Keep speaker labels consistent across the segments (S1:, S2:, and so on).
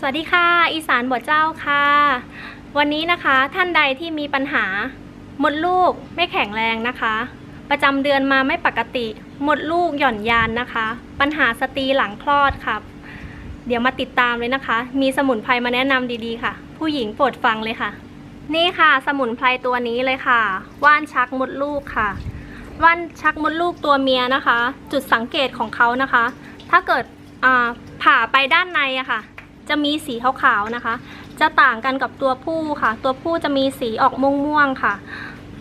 S1: สวัสดีค่ะ อีสานบ่อเจ้าค่ะ วันนี้นะคะท่านใดที่มีปัญหามดลูกไม่แข็งแรงนะคะ ประจำเดือนมาไม่ปกติมดลูกหย่อนยานนะคะ ปัญหาสตรีหลังคลอดครับเดี๋ยวมาติดตามเลยนะคะ มีสมุนไพรมาแนะนำดีๆค่ะ ผู้หญิงโปรดฟังเลยค่ะ นี่ค่ะ สมุนไพรตัวนี้เลยค่ะ ว่านชักมดลูกค่ะ ว่านชักมดลูกตัวเมียนะคะ จุดสังเกตของเขานะคะ ถ้าเกิดผ่าไปด้านในอะค่ะ จะมีสีขาวๆนะคะ จะต่างกันกับตัวผู้ค่ะ ตัวผู้จะมีสีออกม่วงๆค่ะ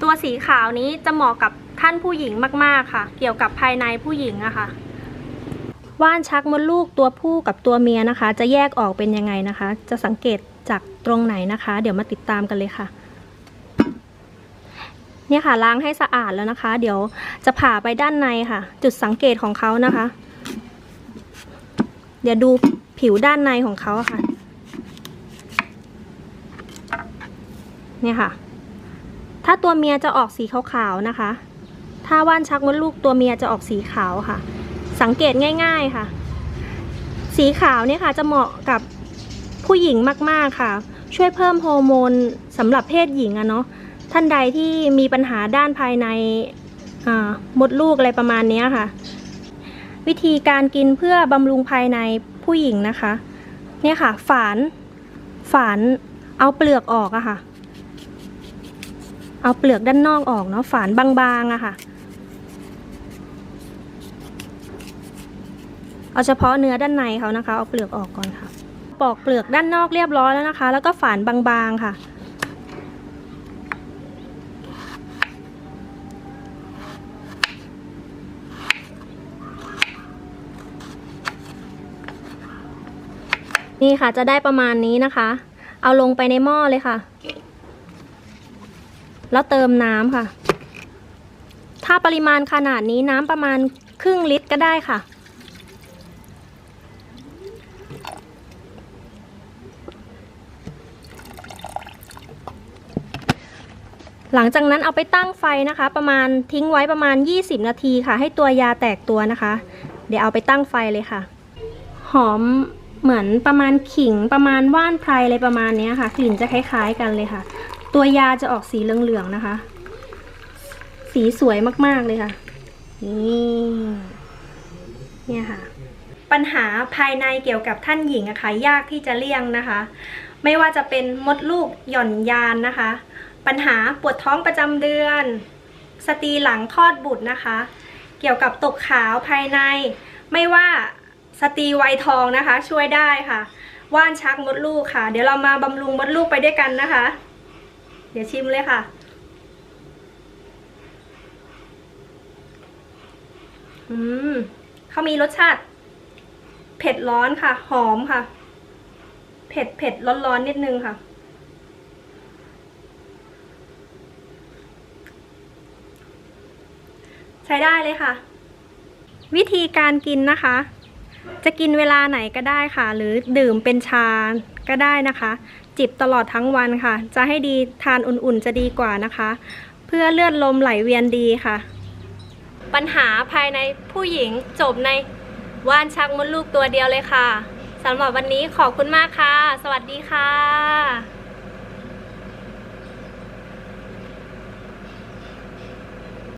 S1: ตัวสีขาวนี้จะเหมาะกับท่านผู้หญิงมากๆค่ะ เกี่ยวกับภายในผู้หญิงอะค่ะว่านชักมดลูกตัวผู้กับตัวเมียนะคะ จะแยกออกเป็นยังไงนะคะ จะสังเกตจากตรงไหนนะคะ เดี๋ยวมาติดตามกันเลยค่ะเนี่ยค่ะล้างให้สะอาดแล้วนะคะ เดี๋ยวจะผ่าไปด้านในค่ะ จุดสังเกตของเขานะคะ เดี๋ยวดู ผิวด้านในของเขาค่ะ เนี่ยค่ะ ถ้าตัวเมียจะออกสีขาวๆนะคะ ถ้าว่านชักมดลูกตัวเมียจะออกสีขาวค่ะ สังเกตง่าย ๆค่ะ สีขาวเนี่ยค่ะ จะเหมาะกับผู้หญิงมากๆค่ะ ช่วยเพิ่มฮอร์โมนสำหรับเพศหญิงอะเนาะท่านใดที่มีปัญหาด้านภายในอ่ามดลูกอะไรประมาณนี้ค่ะ วิธีการกินเพื่อบำรุงภายในผู้หญิงนะคะ เนี่ยค่ะ ฝาน ฝานเอาเปลือกออกอะค่ะ เอาเปลือกด้านนอกออกเนาะฝานบางๆอะค่ะ เอาเฉพาะเนื้อด้านในเขานะคะ เอาเปลือกออกก่อนค่ะ ปอกเปลือกด้านนอกเรียบร้อยแล้วนะคะ แล้วก็ฝานบางๆค่ะ นี่ค่ะจะได้ประมาณนี้นะคะ เอาลงไปในหม้อเลยค่ะ แล้วเติมน้ำค่ะ ถ้าปริมาณขนาดนี้น้ำประมาณครึ่งลิตรก็ได้ค่ะ หลังจากนั้นเอาไปตั้งไฟนะคะ ประมาณทิ้งไว้ประมาณ 20 นาทีค่ะ ให้ตัวยาแตกตัวนะคะ เดี๋ยวเอาไปตั้งไฟเลยค่ะ หอม เหมือนประมาณขิงประมาณว่านไพรอะไรประมาณนี้ค่ะกลิ่นจะคล้ายๆกันเลยค่ะ ตัวยาจะออกสีเหลืองๆนะคะ สีสวยมากๆเลยค่ะนี่เนี่ยค่ะ ปัญหาภายในเกี่ยวกับท่านหญิงอะค่ะยากที่จะเลี่ยงนะคะ ไม่ว่าจะเป็นมดลูกหย่อนยานนะคะ ปัญหาปวดท้องประจำเดือน สตรีหลังคลอดบุตรนะคะ เกี่ยวกับตกขาวภายใน ไม่ว่า สตรีวัยทองนะคะ ช่วยได้ค่ะ ว่านชักมดลูกค่ะ เดี๋ยวเรามาบำรุงมดลูกไปด้วยกันนะคะ เดี๋ยวชิมเลยค่ะ อืมเขามีรสชาติ เผ็ดร้อนค่ะ หอมค่ะ เผ็ดเผ็ดร้อนร้อนนิดนึงค่ะ ใช้ได้เลยค่ะวิธีการกินนะคะ จะกินเวลาไหนก็ได้ค่ะ หรือดื่มเป็นชาก็ได้นะคะ จิบตลอดทั้งวันค่ะ จะให้ดีทานอุ่นๆจะดีกว่านะคะ เพื่อเลือดลมไหลเวียนดีค่ะ ปัญหาภายในผู้หญิงจบในว่านชักมดลูกตัวเดียวเลยค่ะสำหรับวันนี้ขอบคุณมากค่ะ สวัสดีค่ะ